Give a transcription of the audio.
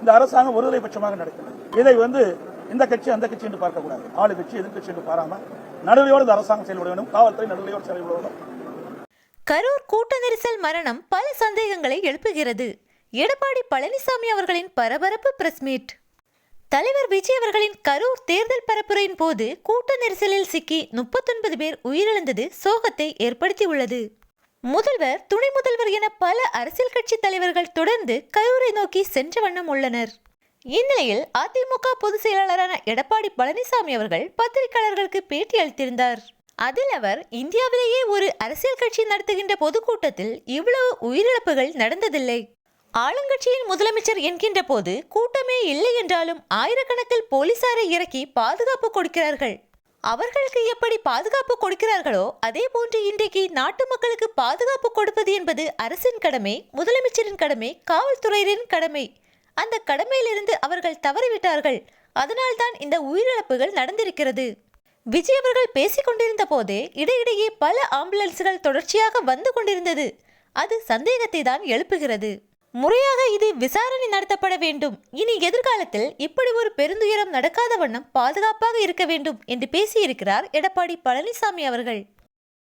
இந்த அரசாங்கம் ஒருதலை பட்சமாக நடக்கிறது. இதை வந்து இந்த கட்சி அந்த கட்சி என்று பார்க்கக்கூடாது. ஆளு கட்சி எதிர்கட்சி என்று பாராம நடுவையோடு இந்த அரசாங்கம் செயல்பட வேண்டும். காவல்துறை நடுவையோடு செயல்பட வேண்டும். கரூர் கூட்ட நெரிசல் மரணம் பல சந்தேகங்களை எழுப்புகிறது. எடப்பாடி பழனிசாமி அவர்களின் பரபரப்பு பிரஸ் மீட் தலைவர் விஜய் அவர்களின் கரூர் தேர்தல் பரப்புரையின் போது கூட்ட நெரிசலில் சிக்கி முப்பத்தொன்பது பேர் உயிரிழந்தது சோகத்தை ஏற்படுத்தியுள்ளது. முதல்வர் துணை முதல்வர் என பல அரசியல் கட்சி தலைவர்கள் தொடர்ந்து கரூரை நோக்கி சென்ற வண்ணம் உள்ளனர். இந்நிலையில் அதிமுக பொதுச் செயலாளரான எடப்பாடி பழனிசாமி அவர்கள் பத்திரிகையாளர்களுக்கு பேட்டி அளித்திருந்தார். அதில் அவர் இந்தியாவிலேயே ஒரு அரசியல் கட்சி நடத்துகின்ற பொதுக்கூட்டத்தில் இவ்வளவு உயிரிழப்புகள் நடந்ததில்லை. ஆளுங்கட்சியின் முதலமைச்சர் என்கின்ற போது கூட்டமே இல்லை என்றாலும் ஆயிரக்கணக்கில் போலீசாரை இறக்கி பாதுகாப்பு கொடுக்கிறார்கள். அவர்களுக்கு எப்படி பாதுகாப்பு கொடுக்கிறார்களோ அதே போன்று இன்றைக்கு நாட்டு மக்களுக்கு பாதுகாப்பு கொடுப்பது என்பது அரசின் கடமை முதலமைச்சரின் கடமை காவல்துறையினரின் கடமை. அந்த கடமையிலிருந்து அவர்கள் தவறிவிட்டார்கள். அதனால்தான் இந்த உயிரிழப்புகள் நடந்திருக்கிறது. விஜய் அவர்கள் பேசிக் கொண்டிருந்த போதே இடையிடையே பல ஆம்புலன்ஸ்கள் தொடர்ச்சியாக வந்து கொண்டிருந்தது. அது சந்தேகத்தை தான் எழுப்புகிறது. முறையாக இது விசாரணை நடத்தப்பட வேண்டும். இனி எதிர்காலத்தில் இப்படி ஒரு பெருந்துயரம் நடக்காத வண்ணம் பாதுகாப்பாக இருக்க வேண்டும் என்று பேசியிருக்கிறார் எடப்பாடி பழனிசாமி அவர்கள்.